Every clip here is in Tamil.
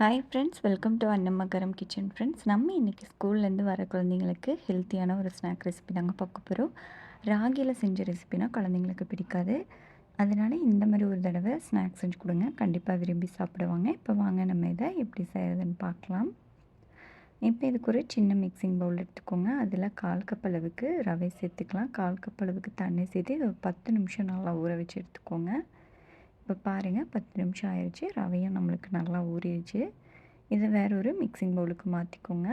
ஹாய் ஃப்ரெண்ட்ஸ் வெல்கம் டு அன்னம்மகரம் கிச்சன் ஃப்ரெண்ட்ஸ் நம்ம இன்றைக்கி ஸ்கூல்லேருந்து வர குழந்தைங்களுக்கு ஹெல்த்தியான ஒரு ஸ்நாக் ரெசிபி தாங்க பார்க்க போகிறோம் ராகியில் செஞ்ச ரெசிபினா குழந்தைங்களுக்கு பிடிக்காது. அதனால் இந்த மாதிரி ஒரு தடவை ஸ்நாக்ஸ் செஞ்சு கொடுங்க. கண்டிப்பாக விரும்பி சாப்பிடுவாங்க. இப்போ வாங்க நம்ம இதை எப்படி செய்கிறதுன்னு பார்க்கலாம். இப்போ இதுக்கு ஒரு சின்ன மிக்சிங் பவுல் எடுத்துக்கோங்க. அதில் கால் கப் அளவுக்கு ரவை சேர்த்துக்கலாம். கால் கப் அளவுக்கு தண்ணி சேர்த்து ஒரு பத்து நிமிஷம் நல்லா ஊற வச்சு எடுத்துக்கோங்க. இப்போ பாருங்கள் பத்து நிமிஷம் ஆயிடுச்சு ரவையும் நம்மளுக்கு நல்லா ஊறிடுச்சு. இதை வேற ஒரு மிக்சிங் பவுலுக்கு மாற்றிக்கோங்க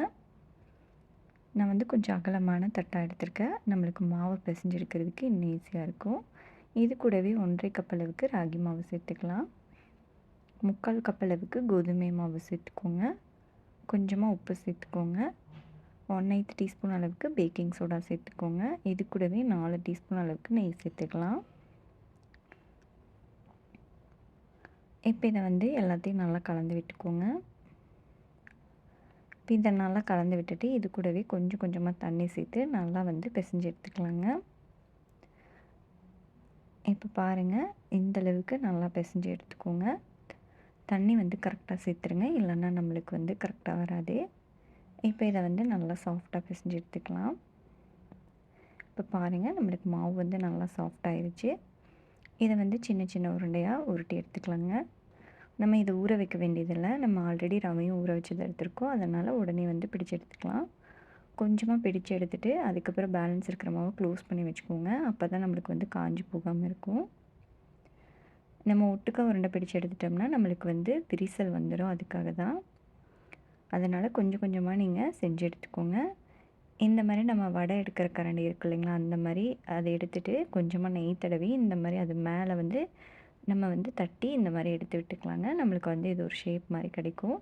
நான் வந்து கொஞ்சம் அகலமான தட்டாக எடுத்திருக்கேன். நம்மளுக்கு மாவை பிசைஞ்செடுக்கிறதுக்கு இன்னும் ஈஸியாக இருக்கும். இது கூடவே ஒன்றரை கப் அளவுக்கு ராகி மாவு சேர்த்துக்கலாம். முக்கால் கப் அளவுக்கு கோதுமை மாவு சேர்த்துக்கோங்க. கொஞ்சமாக உப்பு சேர்த்துக்கோங்க. ஒன் எய்த் டீஸ்பூன் அளவுக்கு பேக்கிங் சோடா சேர்த்துக்கோங்க. இது கூடவே நாலு டீஸ்பூன் அளவுக்கு நெய் சேர்த்துக்கலாம். இப்போ இதை வந்து எல்லாத்தையும் நல்லா கலந்து விட்டுக்கோங்க. இப்போ இதை நல்லா கலந்து விட்டுட்டு இது கூடவே கொஞ்சம் கொஞ்சமாக தண்ணி சேர்த்து நல்லா வந்து பிசைஞ்சு எடுத்துக்கலாங்க. இப்போ பாருங்கள் இந்தளவுக்கு நல்லா பிசைஞ்சு எடுத்துக்கோங்க. தண்ணி வந்து கரெக்டாக சேர்த்துருங்க இல்லைன்னா நம்மளுக்கு வந்து கரெக்டாக வராது. இப்போ இதை வந்து நல்லா சாஃப்டாக பிசைஞ்சு எடுத்துக்கலாம். இப்போ பாருங்கள் நம்மளுக்கு மாவு வந்து நல்லா சாஃப்டாகிருச்சு இதை வந்து சின்ன சின்ன உருண்டையாக உருட்டி எடுத்துக்கலாங்க. நம்ம இதை ஊற வைக்க வேண்டியதில்லை. நம்ம ஆல்ரெடி ரவையும் ஊற வச்சது எடுத்துருக்கோம். அதனால் உடனே வந்து பிடிச்சு எடுத்துக்கலாம். கொஞ்சமாக பிடிச்சு எடுத்துகிட்டு அதுக்கப்புறம் பேலன்ஸ் இருக்கிற மாவை க்ளோஸ் பண்ணி வச்சுக்கோங்க. அப்போ தான் நம்மளுக்கு வந்து காஞ்சி போகாமல் இருக்கும். நம்ம ஒட்டுக்கா உருண்டை பிடிச்சு எடுத்துட்டோம்னா நம்மளுக்கு வந்து விரிசல் வந்துடும் அதுக்காக தான். அதனால் கொஞ்சம் கொஞ்சமாக நீங்கள் செஞ்சு எடுத்துக்கோங்க. இந்த மாதிரி நம்ம வடை எடுக்கிற கரண்டி இருக்கு இல்லைங்களா? அந்த மாதிரி அதை எடுத்துகிட்டு கொஞ்சமாக நெய் தடவி இந்த மாதிரி அது மேலே வந்து நம்ம வந்து தட்டி இந்த மாதிரி எடுத்து விட்டுக்கலாங்க. நம்மளுக்கு வந்து இது ஒரு ஷேப் மாதிரி கிடைக்கும்.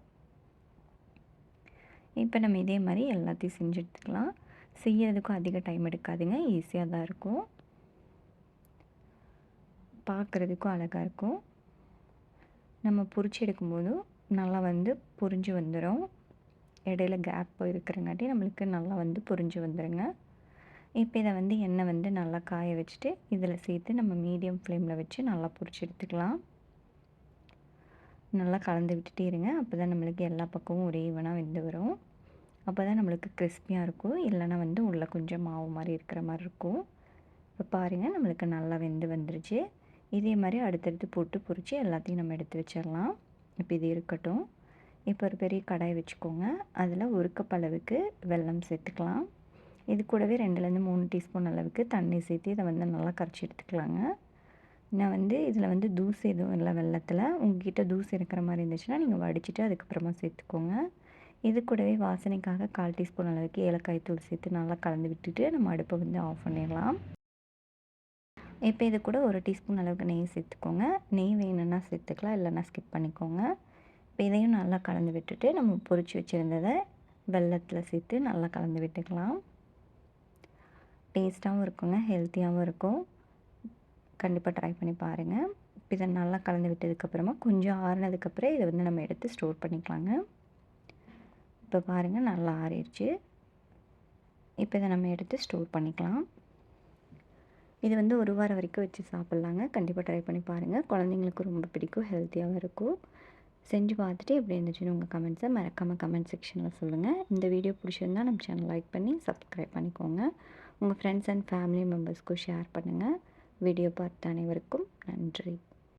இப்போ நம்ம இதே மாதிரி எல்லாத்தையும் செஞ்சு எடுத்துக்கலாம். செய்யறதுக்கும் அதிக டைம் எடுக்காதுங்க. ஈஸியாக தான் இருக்கும். பார்க்குறதுக்கும் அழகாக இருக்கும். நம்ம பொறிச்சு எடுக்கும்போதும் நல்லா வந்து பொறிஞ்சு வந்துடும் இடையில கேப் இருக்கிறங்காட்டி நம்மளுக்கு நல்லா வந்து பொறிஞ்சு வந்துடுங்க இப்போ இதை வந்து எண்ணெய் வந்து நல்லா காய வச்சுட்டு இதில் சேர்த்து நம்ம மீடியம் ஃப்ளேமில் வச்சு நல்லா பொரிச்சு எடுத்துக்கலாம். நல்லா கலந்து விட்டுட்டே இருங்க. அப்போ தான் நம்மளுக்கு எல்லா பக்கமும் ஒரே ஈவனாக வெந்து வரும். அப்போ தான் நம்மளுக்கு கிறிஸ்பியாக இருக்கும். இல்லைனா வந்து உள்ளே கொஞ்சம் மாவு மாதிரி இருக்கிற மாதிரி இருக்கும். இப்போ பாருங்கள் நம்மளுக்கு நல்லா வெந்து வந்துருச்சு. இதே மாதிரி அடுத்தடுத்து போட்டு பொறிச்சு எல்லாத்தையும் நம்ம எடுத்து வச்சிடலாம். இப்போ இது இருக்கட்டும். இப்போ ஒரு பெரிய கடாய் வச்சுக்கோங்க. அதில் ஒரு கப் அளவுக்கு வெல்லம் சேர்த்துக்கலாம். இது கூடவே ரெண்டுலேருந்து மூணு டீஸ்பூன் அளவுக்கு தண்ணி சேர்த்து இதை வந்து நல்லா கரைச்சி எடுத்துக்கலாங்க. நான் வந்து இதில் வந்து தூசு எதுவும் இல்லை வெள்ளத்தில் உங்ககிட்ட தூசு இருக்கிற மாதிரி இருந்துச்சுன்னா நீங்கள் வடிச்சிட்டு அதுக்கப்புறமா சேர்த்துக்கோங்க. இது கூடவே வாசனைக்காக கால் டீஸ்பூன் அளவுக்கு ஏலக்காய் தூள் சேர்த்து நல்லா கலந்து விட்டுட்டு நம்ம அடுப்பை வந்து ஆஃப் பண்ணிடலாம். இப்போ இது கூட ஒரு டீஸ்பூன் அளவுக்கு நெய் சேர்த்துக்கோங்க. நெய் வேணும்னா சேர்த்துக்கலாம் இல்லைன்னா ஸ்கிப் பண்ணிக்கோங்க. இப்போ இதையும் நல்லா கலந்து விட்டுட்டு நம்ம பொறிச்சு வச்சுருந்ததை வெள்ளத்தில் சேர்த்து நல்லா கலந்து விட்டுக்கலாம். டேஸ்ட்டாகவும் இருக்குங்க ஹெல்த்தியாகவும் இருக்கும். கண்டிப்பாக ட்ரை பண்ணி பாருங்கள் இதை நல்லா கலந்து விட்டதுக்கப்புறமா கொஞ்சம் ஆறுனதுக்கப்புறம் இதை வந்து நம்ம எடுத்து ஸ்டோர் பண்ணிக்கலாங்க. இப்போ பாருங்கள் நல்லா ஆறிடுச்சு. இப்போ இதை நம்ம எடுத்து ஸ்டோர் பண்ணிக்கலாம். இது வந்து ஒரு வாரம் வரைக்கும் வச்சு சாப்பிட்லாங்க. கண்டிப்பாக ட்ரை பண்ணி பாருங்கள் குழந்தைங்களுக்கு ரொம்ப பிடிக்கும் ஹெல்த்தியாகவும் இருக்கும். செஞ்சு பார்த்துட்டு எப்படி இருந்துச்சுன்னு உங்கள் கமெண்ட்ஸை மறக்காமல் கமெண்ட் செக்ஷனில் சொல்லுங்கள் இந்த வீடியோ பிடிச்சிருந்தால் நம்ம சேனல் லைக் பண்ணி சப்ஸ்கிரைப் பண்ணிக்கோங்க. உங்கள் ஃப்ரெண்ட்ஸ் அண்ட் ஃபேமிலி மெம்பர்ஸ்க்கும் ஷேர் பண்ணுங்கள் வீடியோ பார்த்த அனைவருக்கும் நன்றி.